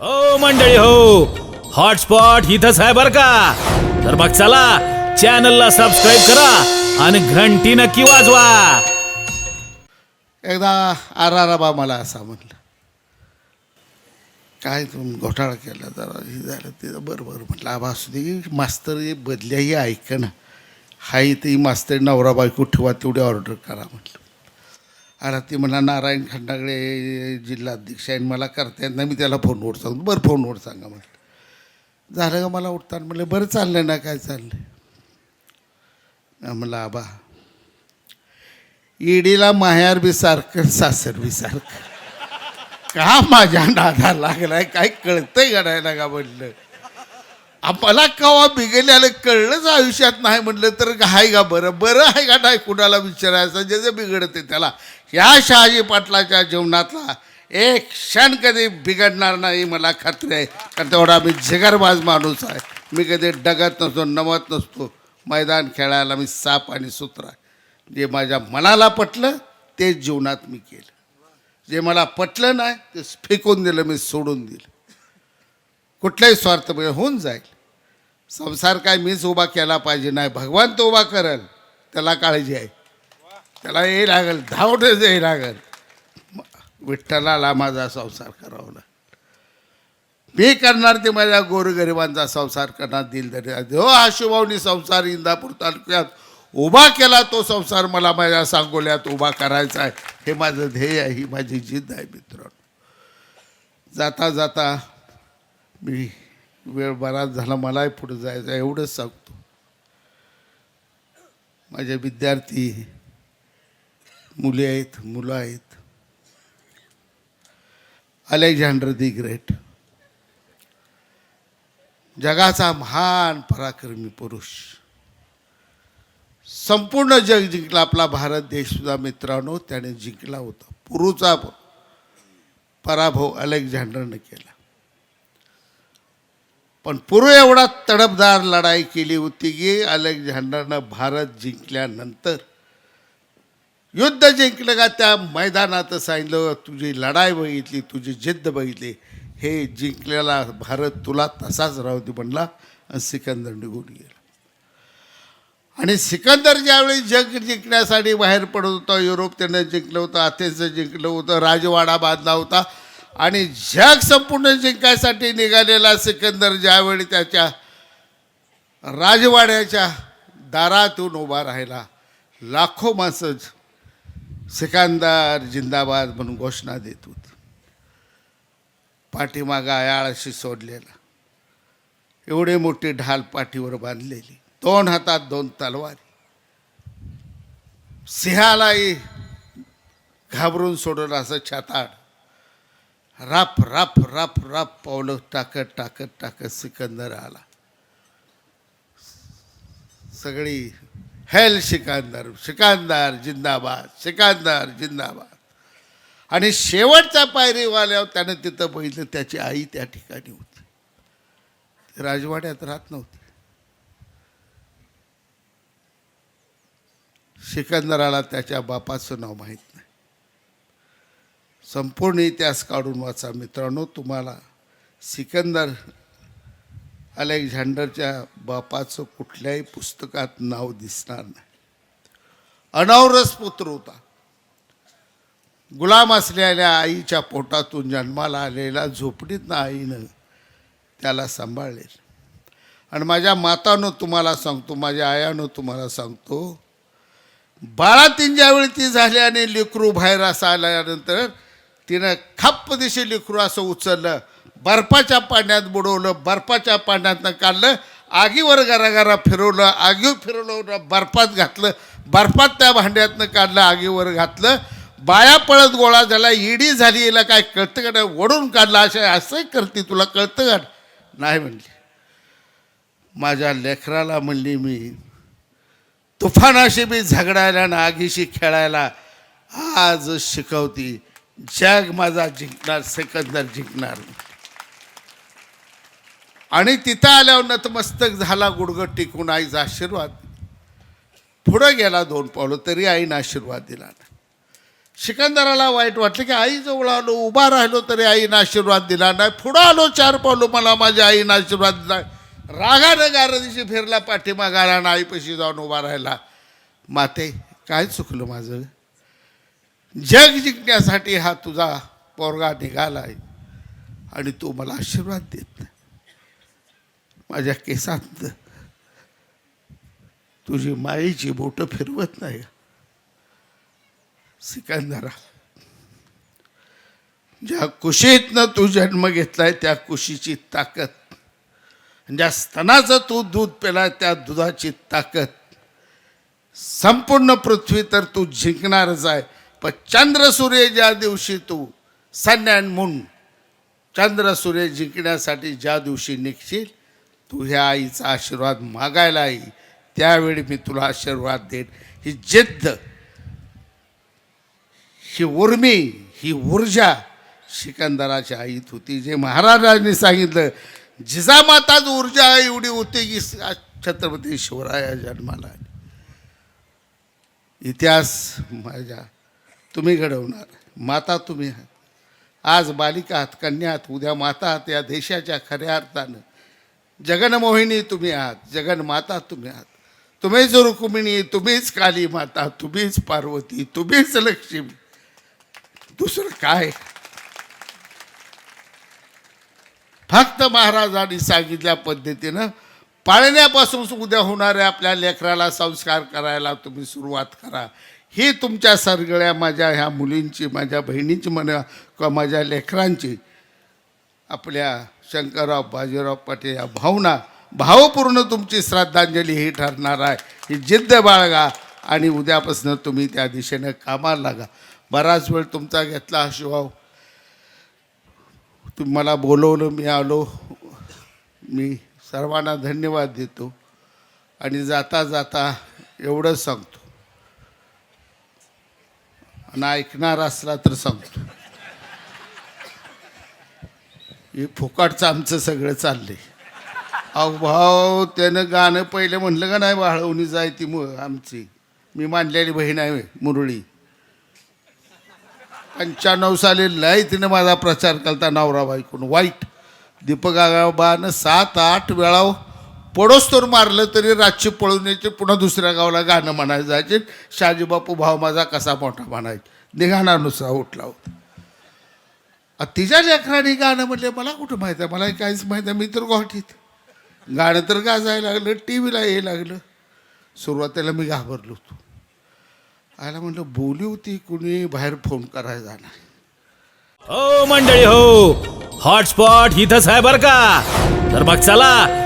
हो मंडळी हो. हॉटस्पॉट इथंच आहे बर का? तर मग चला चॅनलला सबस्क्राईब करा आणि घंटी नक्की वाजवा. एकदा आराराबा मला असा म्हटलं काय तुम्ही घोटाळा केला जरा? हे झालं ते बरं बरं म्हटलं आबा असू दे मास्तर हे बदल्याही ऐक ना. हाय ते मास्तर नवरा बायको ठेवा तेवढी ऑर्डर करा म्हटलं. अरे ती म्हणा नारायण खंडागळे जिल्हा अध्यक्ष आहे मला करता येत नाही मी त्याला फोनवर सांगतो. बरं फोनवर सांगा म्हटलं. झालं का मला उठताना? म्हटलं बरं चाललं ना काय चाललं म्हणलं आबा ईडीला माहेर बी सारखं सासर बी सारखं. का माझ्या नादा लागलाय? काय कळतंय गडायला का म्हटलं आम्हाला कवा बिघडल्याला कळलंच आयुष्यात नाही म्हटलं तर हाय का बरं? बरं आहे का नाही कुणाला विचारायचं? जे जे बिघडते त्याला. ह्या शहाजी पाटलाच्या जीवनातला एक क्षण कधी बिघडणार नाही मला खात्री आहे. कारण तेवढा मी जिगरबाज माणूस आहे. मी कधी डगत नसतो नमत नसतो. मैदान खेळायला मी साप आणि सूत्र आहे. जे माझ्या मनाला पटलं तेच जीवनात मी केलं. जे मला पटलं नाही ते फेकून दिलं मी सोडून दिलं. कुठलाही स्वार्थ होऊन जाईल. संसार काय मीच उभा केला पाहिजे नाही. भगवान तो उभा करेल. त्याला काळजी आहे. त्याला हे लागेल धावटच हे लागेल. विठ्ठलाला माझा संसार करावला मी करणार ते माझ्या गोरगरिबांचा संसार करणार दिल हो आशुभावनी संसार इंदापूर तालुक्यात उभा केला तो संसार मला माझ्या सांगोल्यात उभा करायचा आहे. हे माझं ध्येय आहे ही माझी जिद्द आहे मित्रांनो. जाता जाता मी वेळ बराच झाला मलाही पुढे जायचं आहे, एवढंच सांगतो. माझे विद्यार्थी मुली आहेत मुलं आहेत. Alexander the great. जगाचा महान पराक्रमी पुरुष. संपूर्ण जग जिंकला आपला भारत देश सुद्धा मित्रांनो त्याने जिंकला होता. पुरूचा पराभव अलेक्झांडरने केला. पण पूर्व एवढा तडपदार लढाई केली होती की अलेक्झांडरनं भारत जिंकल्यानंतर युद्ध जिंकलं का? त्या मैदानात सांगितलं तुझी लढाई बघितली तुझी जिद्द बघितली. हे जिंकलेला भारत तुला तसाच राहू दे म्हणला आणि सिकंदर निघून गेला. आणि सिकंदर ज्यावेळी जग जिंकण्यासाठी बाहेर पडत होता युरोप त्यानं जिंकलं होतं आथेचं जिंकलं होतं राजवाडा बांधला होता आणि जग संपूर्ण जिंकायसाठी निघालेला सिकंदर ज्यावेळी त्याच्या राजवाड्याच्या दारातून उभा राहिला लाखो माणसं सिकंदर जिंदाबाद म्हणून घोषणा देत होती. पाठीमागा आयाळाशी सोडलेला एवढे मोठी ढाल पाठीवर बांधलेली दोन हातात दोन तलवारी. सिंहालाही घाबरून सोडलं असं छाताड राप राप राप राप पावलं टाकत टाकत टाकत सिकंदर आला. सगळी हेल सिकंदर सिकंदर जिंदाबाद सिकंदर जिंदाबाद. आणि शेवटच्या पायरीवाल्यावर त्यानं तिथं बघितलं त्याची आई त्या ठिकाणी होती. राजवाड्यात राहत नव्हती. सिकंदराला त्याच्या बापाचं नाव माहीत नाही. संपूर्ण इतिहास काढून वाचा. मित्रांनो तुम्हाला सिकंदर अलेक्झांडरच्या बापाचं कुठल्याही पुस्तकात नाव दिसणार नाही. अनावरस पुत्र होता. गुलाम असलेल्या आईच्या पोटातून जन्माला आलेला झोपडीतनं आईनं त्याला सांभाळले आणि माझ्या मातानं तुम्हाला सांगतो माझ्या आयानं तुम्हाला सांगतो बाळातीन ज्यावेळी ती झाली आणि लेकरू बाहेर असं आल्यानंतर तिनं खप्प दिशी लेकरू असं उचललं बर्फाच्या पाण्यात बुडवलं बर्फाच्या पाण्यातनं काढलं आगीवर गरागरा फिरवलं आगीवर फिरवलं बर्फात घातलं बर्फात त्या भांड्यातनं काढलं आगीवर घातलं बाया पळत गोळा झाला इडी झाली याला काय कळतं का नाही? ओढून काढलं अशा असंही करते तुला कळतं का नाही म्हणली. माझ्या लेकराला म्हणली मी तुफानाशी मी झगडायला आणि आगीशी खेळायला आज शिकवती जग माझा जिंकणार सेकंदर जिंकणार. आणि तिथं आल्यावर नतमस्तक झाला गुडगं टिकून आईचा आशीर्वाद. पुढं गेला दोन पावलं तरी आईनं आशीर्वाद दिला सिकंदराला वाईट वाटलं की आईजवळ आलो उभा राहिलो तरी आईनं आशीर्वाद दिला नाही. पुढं आलो चार पावलं मला माझ्या आईनं आशीर्वाद दिला रागानं गारदिशी फिरला पाठीमागाला आणि आईपाशी जाऊन उभा राहिला. माते काय चुकलं माझं? जग जिंकण्यासाठी हा तुझा पोरगा निघाला आहे आणि तू मला आशीर्वाद देत माझ्या केसात तुझी माईची बोटं फिरवत नाही. सिकंदरा ज्या कुशीतनं तू जन्म घेतलाय त्या कुशीची ताकद ज्या स्तनाचं तू दूध पेलाय त्या दुधाची ताकद संपूर्ण पृथ्वी तर तू जिंकणारच आहे. पण चंद्र सूर्य ज्या दिवशी तू सन अँड मून चंद्र सूर्य जिंकण्यासाठी ज्या दिवशी निघशील तू ह्या आईचा आशीर्वाद मागायला आई. त्यावेळी मी तुला आशीर्वाद देईन. ही जिद्द ही उर्मी ही ऊर्जा सिकंदराच्या आईत होती. जे महाराजांनी सांगितलं जिजामाताच ऊर्जा एवढी होती की छत्रपती शिवराया जन्माला इतिहास माझ्या तुम्ही घडवणार माता तुम्ही आहात. आज बालिका आहात कन्या आहात उद्या माता आहात या देशाच्या खऱ्या अर्थानं. जगनमोहिनी तुम्ही आहात जगनमाता तुम्ही आहात. तुम्हीच रुक्मिणी तुम्हीच काली माता तुम्हीच पार्वती तुम्हीच लक्ष्मी. दुसरं काय? फक्त महाराजांनी सांगितल्या पद्धतीनं पाळण्यापासून उद्या होणाऱ्या आपल्या लेकराला संस्कार करायला तुम्ही सुरुवात करा. ही तुमच्या सगळ्या माझ्या ह्या मुलींची माझ्या बहिणींची म्हणा किंवा माझ्या लेकरांची आपल्या शंकरराव बाजीराव पाटील या भावना भावपूर्ण तुमची श्रद्धांजली ही ठरणार आहे. ही जिद्द बाळगा आणि उद्यापासून तुम्ही त्या दिशेनं कामाला लागा. बराच वेळ तुमचा घेतला शिवाव. तुम्ही मला बोलवलं मी आलो. मी सर्वांना धन्यवाद देतो. आणि जाता जाता एवढंच सांगतो. आपण ऐकणार असला तर सांगतो. हे फुकाटचं आमचं सगळं चाललंय. अहो भाऊ त्यानं गाणं पहिलं म्हणलं का नाही वाळवणी जाय ती मु आमची. मी मानलेली बहीण आहे मुरळी. पंच्याण्णव साली लय तिनं माझा प्रचार केला नवरा बायकून. वाईट. दीपक आगाबानं सात आठ वेळा हो, पडोस तर मारलं तरी रातची पळून यायचे पुन्हा दुसऱ्या गावाला गाणं म्हणायला जायचे शाजीबापू भाव माझा कसा मोठा म्हणायचे. निघाणार नुसता उठला होता. आ, तिच्या लेकराने गाणं म्हटले मला कुठं माहीत आहे? मला काहीच माहीत आहे मी तर गोहाटीत गाणं तर गाजायला लागलं टी व्हीला यायला लागलं. सुरुवातीला मी घाबरलो होतो. आयला म्हटलं बोली होती कुणी बाहेर फोन करायला जाणार हो मंडळी हो. हॉटस्पॉट इथंच आहे बर का? तर मग चला